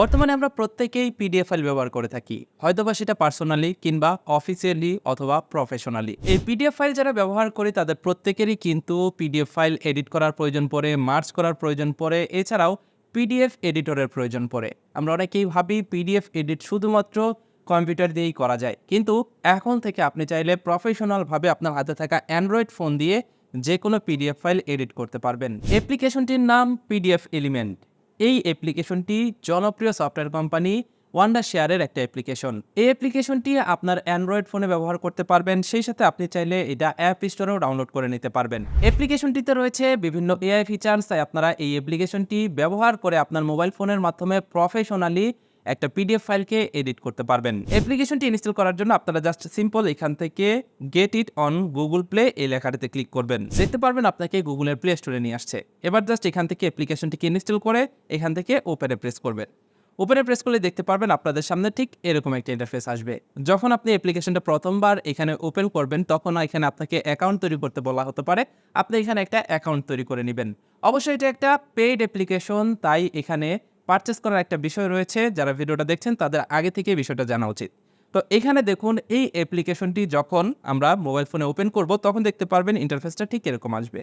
বর্তমানে আমরা প্রত্যেকেই পিডিএফ ফাইল ব্যবহার করে থাকি হয়তো বা সেটা পার্সোনালি কিংবা অফিসিয়ালি অথবা প্রফেশনালি এই পিডিএফ ফাইল যারা ব্যবহার করে তাদের প্রত্যেকেরই কিন্তু পিডিএফ ফাইল এডিট করার প্রয়োজন পড়ে মার্চ করার প্রয়োজন পড়ে এছাড়াও পিডিএফ এডিটরের প্রয়োজন পড়ে আমরা অনেকেই ভাবি পিডিএফ এডিট শুধুমাত্র কম্পিউটার দিয়েই করা যায় কিন্তু এখন থেকে আপনি চাইলে প্রফেশনালভাবে আপনার হাতে থাকা অ্যান্ড্রয়েড ফোন দিয়ে যে কোনো পিডিএফ ফাইল এডিট করতে পারবেন অ্যাপ্লিকেশনটির নাম পিডিএফ এলিমেন্ট এই অ্যাপ্লিকেশনটি জনপ্রিয় সফটওয়্যার কোম্পানি ওয়ান্ডা শেয়ারের একটা অ্যাপ্লিকেশন এই অ্যাপ্লিকেশনটি আপনার অ্যান্ড্রয়েড ফোনে ব্যবহার করতে পারবেন সেই সাথে আপনি চাইলে এটা অ্যাপ স্টোরেও ডাউনলোড করে নিতে পারবেন অ্যাপ্লিকেশনটিতে রয়েছে বিভিন্ন এআই ফিচার্স তাই আপনারা এই অ্যাপ্লিকেশনটি ব্যবহার করে আপনার মোবাইল ফোনের মাধ্যমে প্রফেশনালি একটা পিডিএফ ফাইলকে এডিট করতে পারবেন অ্যাপ্লিকেশনটি ইনস্টল করার জন্য আপনারা জাস্ট সিম্পল এখান থেকে get it on Google play এই লেখাটিতে ক্লিক করবেন দেখতে পারবেন আপনাকে গুগলের প্লে স্টোরে নিয়ে আসছে এবার জাস্ট এখান থেকে অ্যাপ্লিকেশনটিকে ইনস্টল করে এখান থেকে ওপেনে প্রেস করবেন ওপেনে প্রেস করলে দেখতে পারবেন আপনাদের সামনে ঠিক এরকম একটা ইন্টারফেস আসবে যখন আপনি অ্যাপ্লিকেশনটা প্রথমবার এখানে ওপেন করবেন তখন এখানে আপনাকে অ্যাকাউন্ট তৈরি করতে বলা হতে পারে আপনি এখানে একটা অ্যাকাউন্ট তৈরি করে নেবেন অবশ্যই এটা একটা পেইড অ্যাপ্লিকেশন তাই এখানে পারচেস করার একটা বিষয় রয়েছে যারা ভিডিওটা দেখছেন তাদের আগে থেকে বিষয়টা জানা উচিত তো এখানে দেখুন এই অ্যাপ্লিকেশনটি যখন আমরা মোবাইল ফোনে ওপেন করব তখন দেখতে পারবেন ইন্টারফেসটা ঠিক এরকম আসবে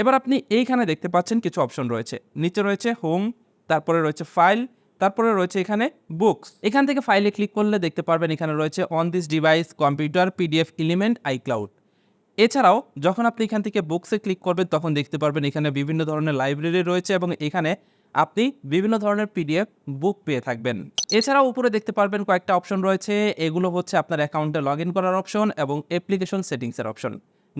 এবার আপনি এইখানে দেখতে পাচ্ছেন কিছু অপশন রয়েছে নিচে রয়েছে হোম তারপরে রয়েছে ফাইল তারপরে রয়েছে এখানে বুকস এখান থেকে ফাইলে ক্লিক করলে দেখতে পারবেন এখানে রয়েছে on this device computer PDF element iCloud এছাড়াও যখন আপনি এখান থেকে বুকসে ক্লিক করবেন তখন দেখতে পারবেন এখানে বিভিন্ন ধরনের লাইব্রেরি রয়েছে এবং এখানে আপনি বিভিন্ন ধরনের পিডিএফ বুক পেয়ে থাকবেন এছাড়াও উপরে দেখতে পারবেন কয়েকটা অপশন রয়েছে এগুলো হচ্ছে আপনার অ্যাকাউন্টে লগ করার অপশন এবং অ্যাপ্লিকেশন সেটিংসের অপশন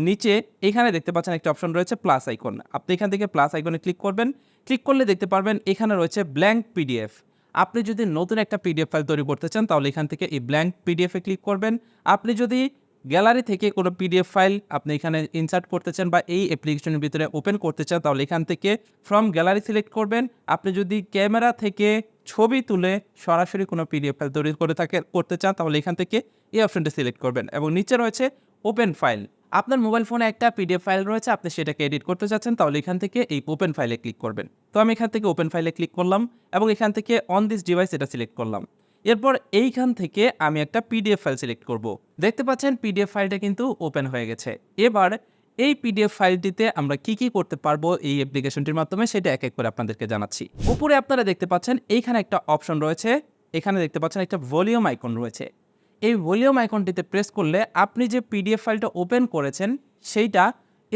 নিচে এখানে দেখতে পাচ্ছেন একটা অপশন রয়েছে প্লাস আইকন আপনি এখান থেকে প্লাস আইকনে ক্লিক করবেন ক্লিক করলে দেখতে পারবেন এখানে রয়েছে ব্ল্যাঙ্ক পিডিএফ আপনি যদি নতুন একটা পিডিএফ ফাইল তৈরি করতে চান তাহলে এখান থেকে এই ব্ল্যাঙ্ক পিডিএফে ক্লিক করবেন আপনি যদি গ্যালারি থেকে কোনো পিডিএফ ফাইল আপনি এখানে ইনসার্ট করতে চান বা এই অ্যাপ্লিকেশনের ভিতরে ওপেন করতে চান তাহলে এখান থেকে ফ্রম গ্যালারি সিলেক্ট করবেন আপনি যদি ক্যামেরা থেকে ছবি তুলে সরাসরি কোনো পিডিএফ ফাইল তৈরি করে থাকে করতে চান তাহলে এখান থেকে এই অপশনটি সিলেক্ট করবেন এবং নিচে রয়েছে ওপেন ফাইল আপনার মোবাইল ফোনে একটা পিডিএফ ফাইল রয়েছে আপনি সেটাকে এডিট করতে চাচ্ছেন তাহলে এখান থেকে এই ওপেন ফাইলে ক্লিক করবেন তো আমি এখান থেকে ওপেন ফাইলে ক্লিক করলাম এবং এখান থেকে অন দিস ডিভাইস এটা সিলেক্ট করলাম এরপর এইখান থেকে আমি একটা পিডিএফ ফাইল সিলেক্ট করব। দেখতে পাচ্ছেন পিডিএফ ফাইলটা কিন্তু ওপেন হয়ে গেছে এবার এই পিডিএফ ফাইলটিতে আমরা কি কি করতে পারবো এই অ্যাপ্লিকেশনটির মাধ্যমে সেটা এক এক করে আপনাদেরকে জানাচ্ছি উপরে আপনারা দেখতে পাচ্ছেন এইখানে একটা অপশন রয়েছে এখানে দেখতে পাচ্ছেন একটা ভলিউম আইকন রয়েছে এই ভলিউম আইকনটিতে প্রেস করলে আপনি যে পিডিএফ ফাইলটা ওপেন করেছেন সেইটা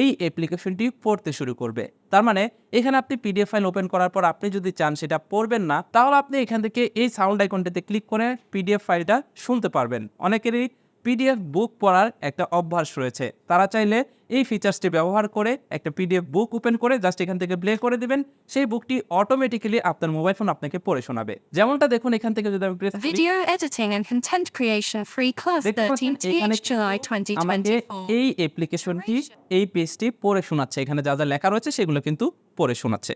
এই অ্যাপ্লিকেশনটি পড়তে শুরু করবে তার মানে এখানে আপনি পিডিএফ ফাইল ওপেন করার পর আপনি যদি চান সেটা পড়বেন না তাহলে আপনি এখান থেকে এই সাউন্ড আইকনটিতে ক্লিক করে পিডিএফ ফাইলটা শুনতে পারবেন অনেকেরই পিডিএফ বুক পড়ার একটা অভ্যাস রয়েছে তারা চাইলে এই ফিচার্সটি ব্যবহার করে একটা পিডিএফ বুক ওপেন করে জাস্ট এখান থেকে প্লে করে দিবেন সেই বুকটি অটোমেটিক্যালি আপনার মোবাইল ফোন আপনাকে পড়ে শোনাবে যেমনটা দেখুন এখান থেকে যদি আমি প্রেস করি video editing and content creation free class 13 July 2024 এই অ্যাপ্লিকেশনটি এই পেজটি পড়ে শোনাচ্ছে এখানে যা যা লেখা রয়েছে সেগুলো কিন্তু পড়ে শোনাচ্ছে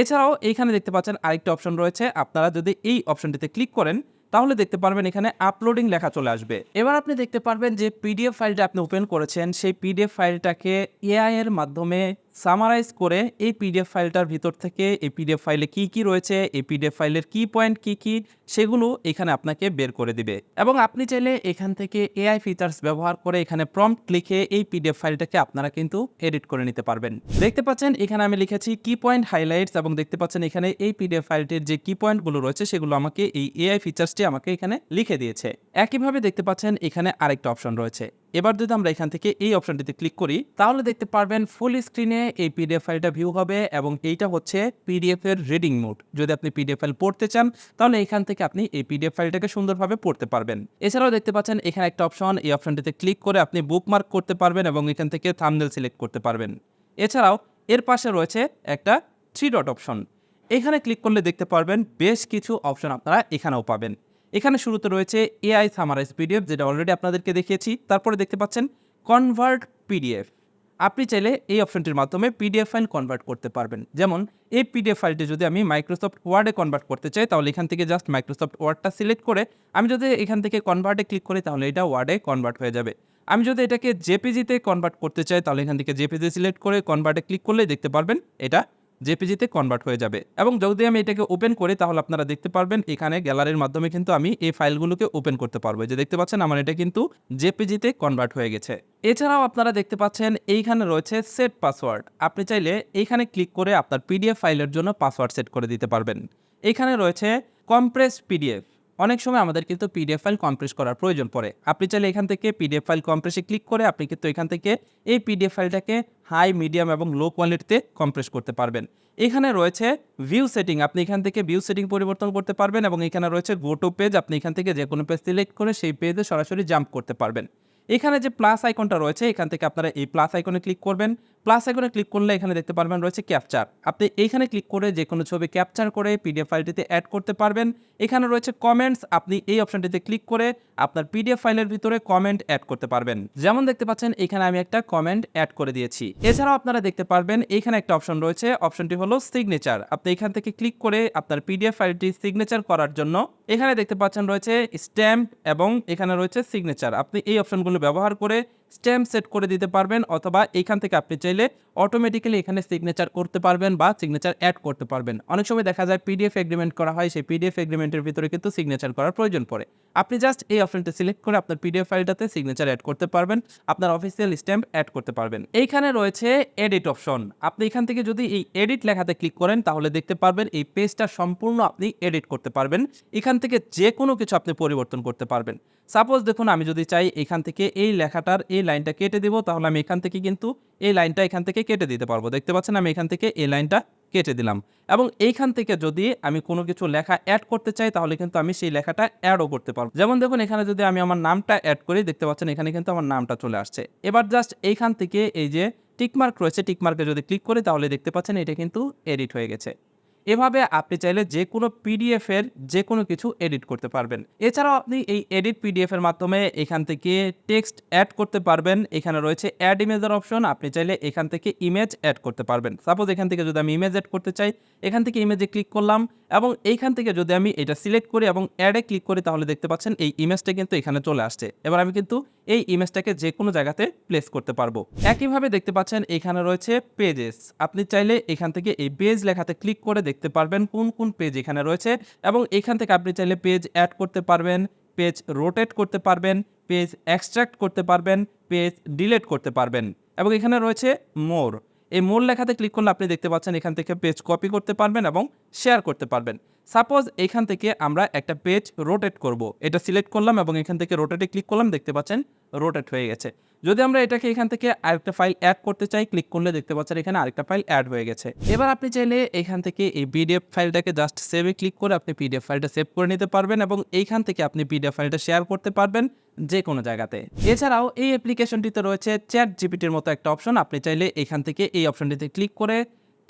এছাড়াও এখানে দেখতে পাচ্ছেন আরেকটা অপশন রয়েছে আপনারা যদি এই অপশনটিতে ক্লিক করেন তাহলে দেখতে পারবেন এখানে আপলোডিং লেখা চলে আসবে এবার আপনি দেখতে পারবেন যে পিডিএফ ফাইলটা আপনি ওপেন করেছেন সেই পিডিএফ ফাইলটাকে এআই এর মাধ্যমে সামারাইজ করে এই পিডিএফ ফাইলটার ভিতর থেকে এই পিডিএফ ফাইলে কি কি রয়েছে এই পিডিএফ ফাইলের কি পয়েন্ট কি কি সেগুলো এখানে আপনাকে বের করে দিবে এবং আপনি চাইলে এখান থেকে এআই ফিচার্স ব্যবহার করে এখানে প্রম্পট লিখে এই পিডিএফ ফাইলটাকে আপনারা কিন্তু এডিট করে নিতে পারবেন দেখতে পাচ্ছেন এখানে আমি লিখেছি কি পয়েন্ট হাইলাইটস এবং দেখতে পাচ্ছেন এখানে এই পিডিএফ ফাইলটির যে কি পয়েন্টগুলো রয়েছে সেগুলো আমাকে এই এআই ফিচার্সটি আমাকে এখানে লিখে দিয়েছে একইভাবে দেখতে পাচ্ছেন এখানে আরেকটা অপশন রয়েছে এবার যদি আমরা এখান থেকে এই অপশনটিতে ক্লিক করি তাহলে দেখতে পারবেন ফুল স্ক্রিনে এই পিডিএফ ফাইলটা ভিউ হবে এবং এইটা হচ্ছে পিডিএফ এর রিডিং মোড যদি আপনি পিডিএফ ফাইল পড়তে চান তাহলে এখান থেকে আপনি এই পিডিএফ ফাইলটাকে সুন্দরভাবে পড়তে পারবেন এছাড়াও দেখতে পাচ্ছেন এখানে একটা অপশন এই অপশনটিতে ক্লিক করে আপনি বুকমার্ক করতে পারবেন এবং এখান থেকে থামনেল সিলেক্ট করতে পারবেন এছাড়াও এর পাশে রয়েছে একটা থ্রি ডট অপশন এখানে ক্লিক করলে দেখতে পারবেন বেশ কিছু অপশন আপনারা এখানেও পাবেন এখানে শুরুতে রয়েছে এআই সামারাইজ পিডিএফ যেটা অলরেডি আপনাদেরকে দেখিয়েছি তারপরে দেখতে পাচ্ছেন কনভার্ট পিডিএফ আপনি চাইলে এই অপশনটির মাধ্যমে পিডিএফ ফাইল কনভার্ট করতে পারবেন যেমন এই পিডিএফ ফাইলটি যদি আমি মাইক্রোসফট ওয়ার্ডে কনভার্ট করতে চাই তাহলে এখান থেকে জাস্ট মাইক্রোসফট ওয়ার্ডটা সিলেক্ট করে আমি যদি এখান থেকে কনভার্টে ক্লিক করি তাহলে এটা ওয়ার্ডে কনভার্ট হয়ে যাবে আমি যদি এটাকে জেপিজিতে কনভার্ট করতে চাই তাহলে এখান থেকে জেপিজি সিলেক্ট করে কনভার্টে ক্লিক করলেই দেখতে পারবেন এটা জেপিজিতে কনভার্ট হয়ে যাবে এবং যদি আমি এটাকে ওপেন করি তাহলে আপনারা দেখতে পারবেন এখানে গ্যালারির মাধ্যমে কিন্তু আমি এই ফাইলগুলোকে ওপেন করতে পারবো যে দেখতে পাচ্ছেন আমার এটা কিন্তু জেপিজিতে কনভার্ট হয়ে গেছে এছাড়াও আপনারা দেখতে পাচ্ছেন এইখানে রয়েছে সেট পাসওয়ার্ড আপনি চাইলে এইখানে ক্লিক করে আপনার পিডিএফ ফাইলের জন্য পাসওয়ার্ড সেট করে দিতে পারবেন এখানে রয়েছে কম্প্রেস পিডিএফ অনেক সময় আমাদের কিন্তু পিডিএফ ফাইল কম্প্রেস করার প্রয়োজন পড়ে আপনি চাইলে এখান থেকে পিডিএফ ফাইল কম্প্রেসে ক্লিক করে আপনি কিন্তু এখান থেকে এই পিডিএফ ফাইলটাকে হাই মিডিয়াম এবং লো কোয়ালিটিতে কম্প্রেস করতে পারবেন এখানে রয়েছে ভিউ সেটিং আপনি এখান থেকে ভিউ সেটিং পরিবর্তন করতে পারবেন এবং এখানে রয়েছে গোটো পেজ আপনি এখান থেকে যে কোনো পেজ সিলেক্ট করে সেই পেজে সরাসরি জাম্প করতে পারবেন এখানে যে প্লাস আইকনটা রয়েছে এখান থেকে আপনারা এই প্লাস আইকনে ক্লিক করবেন প্লাস আইকনে ক্লিক করলে এখানে দেখতে পারবেন রয়েছে ক্যাপচার আপনি এইখানে ক্লিক করে যে কোনো ছবি ক্যাপচার করে পিডিএফ ফাইলটিতে অ্যাড করতে পারবেন এখানে রয়েছে কমেন্টস আপনি এই অপশানটিতে ক্লিক করে আপনার পিডিএফ ফাইলের ভিতরে কমেন্ট অ্যাড করতে পারবেন যেমন দেখতে পাচ্ছেন এখানে আমি একটা কমেন্ট অ্যাড করে দিয়েছি এছাড়াও আপনারা দেখতে পারবেন এখানে একটা অপশন রয়েছে অপশনটি হলো সিগনেচার আপনি এখান থেকে ক্লিক করে আপনার পিডিএফ ফাইলটি সিগনেচার করার জন্য এখানে দেখতে পাচ্ছেন রয়েছে স্ট্যাম্প এবং এখানে রয়েছে সিগনেচার আপনি এই অপশনগুলো ব্যবহার করে স্ট্যাম্প সেট করে দিতে পারবেন অথবা এখান থেকে আপনি চাইলে অটোমেটিক্যালি এখানে সিগনেচার করতে পারবেন বা সিগনেচার অ্যাড করতে পারবেন অনেক সময় দেখা যায় পিডিএফ এগ্রিমেন্ট করা হয় সেই পিডিএফ এগ্রিমেন্টের ভিতরে কিন্তু সিগনেচার করার প্রয়োজন পড়ে আপনি জাস্ট এই অপশনটা সিলেক্ট করে আপনার পিডিএফ ফাইলটাতে সিগনেচার অ্যাড করতে পারবেন আপনার অফিসিয়াল স্ট্যাম্প অ্যাড করতে পারবেন এইখানে রয়েছে এডিট অপশন আপনি এখান থেকে যদি এই এডিট লেখাতে ক্লিক করেন তাহলে দেখতে পারবেন এই পেজটা সম্পূর্ণ আপনি এডিট করতে পারবেন এখান থেকে যে কোনো কিছু আপনি পরিবর্তন করতে পারবেন সাপোজ দেখুন আমি যদি চাই এখান থেকে এই লেখাটার এই লাইনটা কেটে দেবো তাহলে আমি এখান থেকে কিন্তু এই লাইনটা এখান থেকে কেটে দিতে পারবো দেখতে পাচ্ছেন আমি এখান থেকে এই লাইনটা কেটে দিলাম এবং এইখান থেকে যদি আমি কোনো কিছু লেখা অ্যাড করতে চাই তাহলে কিন্তু আমি সেই লেখাটা অ্যাডও করতে পারবো যেমন দেখুন এখানে যদি আমি আমার নামটা অ্যাড করি দেখতে পাচ্ছেন এখানে কিন্তু আমার নামটা চলে আসছে এবার জাস্ট এইখান থেকে এই যে টিকমার্ক রয়েছে টিকমার্কে যদি ক্লিক করি তাহলে দেখতে পাচ্ছেন এটা কিন্তু এডিট হয়ে গেছে এভাবে আপনি চাইলে যে কোনো পিডিএফের যে কোনো কিছু এডিট করতে পারবেন এছাড়াও আপনি এই এডিট পিডিএফের মাধ্যমে এখান থেকে টেক্সট অ্যাড করতে পারবেন এখানে রয়েছে অ্যাড ইমেজের অপশন আপনি চাইলে এখান থেকে ইমেজ অ্যাড করতে পারবেন সাপোজ এখান থেকে যদি আমি ইমেজ অ্যাড করতে চাই এখান থেকে ইমেজে ক্লিক করলাম এবং এইখান থেকে যদি আমি এটা সিলেক্ট করি এবং অ্যাডে ক্লিক করি তাহলে দেখতে পাচ্ছেন এই ইমেজটা কিন্তু এখানে চলে আসছে এবার আমি কিন্তু এই ইমেজটাকে যে কোনো জায়গাতে প্লেস করতে পারবো একইভাবে দেখতে পাচ্ছেন এখানে রয়েছে পেজেস আপনি চাইলে এখান থেকে এই পেজ লেখাতে ক্লিক করে দেখতে পারবেন কোন কোন পেজ এখানে রয়েছে এবং এখান থেকে আপনি চাইলে পেজ অ্যাড করতে পারবেন পেজ রোটেট করতে পারবেন পেজ এক্সট্রাক্ট করতে পারবেন পেজ ডিলেট করতে পারবেন এবং এখানে রয়েছে মোর এই মোর লেখাতে ক্লিক করলে আপনি দেখতে পাচ্ছেন এখান থেকে পেজ কপি করতে পারবেন এবং শেয়ার করতে পারবেন সাপোজ এখান থেকে আমরা একটা পেজ রোটেট করব এটা সিলেক্ট করলাম এবং এখান থেকে রোটেটে ক্লিক করলাম দেখতে পাচ্ছেন রোটেট হয়ে গেছে যদি আমরা এটাকে এখান থেকে আরেকটা ফাইল অ্যাড করতে চাই ক্লিক করলে দেখতে পাচ্ছেন এখানে আরেকটা ফাইল অ্যাড হয়ে গেছে এবার আপনি চাইলে এখান থেকে এই পিডিএফ ফাইলটাকে জাস্ট সেভে ক্লিক করে আপনি পিডিএফ ফাইলটা সেভ করে নিতে পারবেন এবং এইখান থেকে আপনি পিডিএফ ফাইলটা শেয়ার করতে পারবেন যে কোনো জায়গাতে এছাড়াও এই অ্যাপ্লিকেশনটিতে রয়েছে চ্যাট জিপিটির মতো একটা অপশন আপনি চাইলে এখান থেকে এই অপশনটিতে ক্লিক করে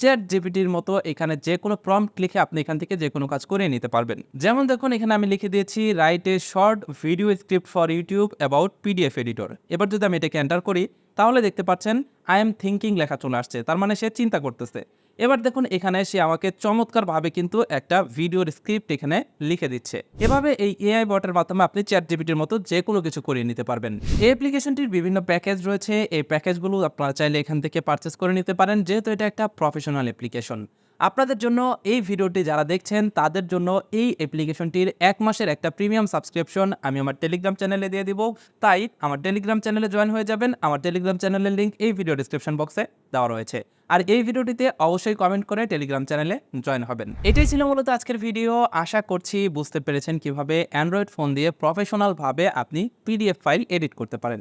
চ্যাট জিপিটির মতো এখানে যে কোনো প্রম্পট লিখে আপনি এখান থেকে যে কোনো কাজ করে নিতে পারবেন যেমন দেখুন এখানে আমি লিখে দিয়েছি write a short video script for YouTube about PDF editor এবার যদি আমি এটাকে এন্টার করি তাহলে দেখতে পাচ্ছেন আই এম থিঙ্কিং লেখা চলে আসছে তার মানে সে চিন্তা করতেছে এবার দেখুন এখানে সে আমাকে চমৎকারভাবে কিন্তু একটা ভিডিওর স্ক্রিপ্ট এখানে লিখে দিচ্ছে এভাবে এই এআই বটের মাধ্যমে আপনি চ্যাট জিপিটির মতো যে কোনো কিছু করিয়ে নিতে পারবেন এই অ্যাপ্লিকেশনটির বিভিন্ন প্যাকেজ রয়েছে এই প্যাকেজগুলো আপনারা চাইলে এখান থেকে পারচেস করে নিতে পারেন যেহেতু এটা একটা প্রফেশনাল অ্যাপ্লিকেশন আপনাদের জন্য এই ভিডিওটি যারা দেখছেন তাদের জন্য এই অ্যাপ্লিকেশনটির এক মাসের একটা প্রিমিয়াম সাবস্ক্রিপশন আমি আমার টেলিগ্রাম চ্যানেলে দিয়ে দিব তাই আমার টেলিগ্রাম চ্যানেলে জয়েন হয়ে যাবেন আমার টেলিগ্রাম চ্যানেলের লিঙ্ক এই ভিডিও ডিসক্রিপশন বক্সে দেওয়া রয়েছে আর এই ভিডিওটিতে অবশ্যই কমেন্ট করে টেলিগ্রাম চ্যানেলে জয়েন হবেন এটাই ছিল মূলত আজকের ভিডিও আশা করছি বুঝতে পেরেছেন কিভাবে অ্যান্ড্রয়েড ফোন দিয়ে প্রফেশনালভাবে আপনি পিডিএফ ফাইল এডিট করতে পারেন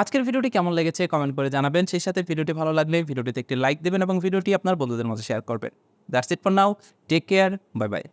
আজকের ভিডিওটি কেমন লেগেছে কমেন্ট করে জানাবেন সেই সাথে ভিডিওটি ভালো লাগলে ভিডিওটিতে একটি লাইক দেবেন এবং ভিডিওটি আপনার বন্ধুদের মধ্যে শেয়ার করবেন That's it for now. Take care. Bye bye.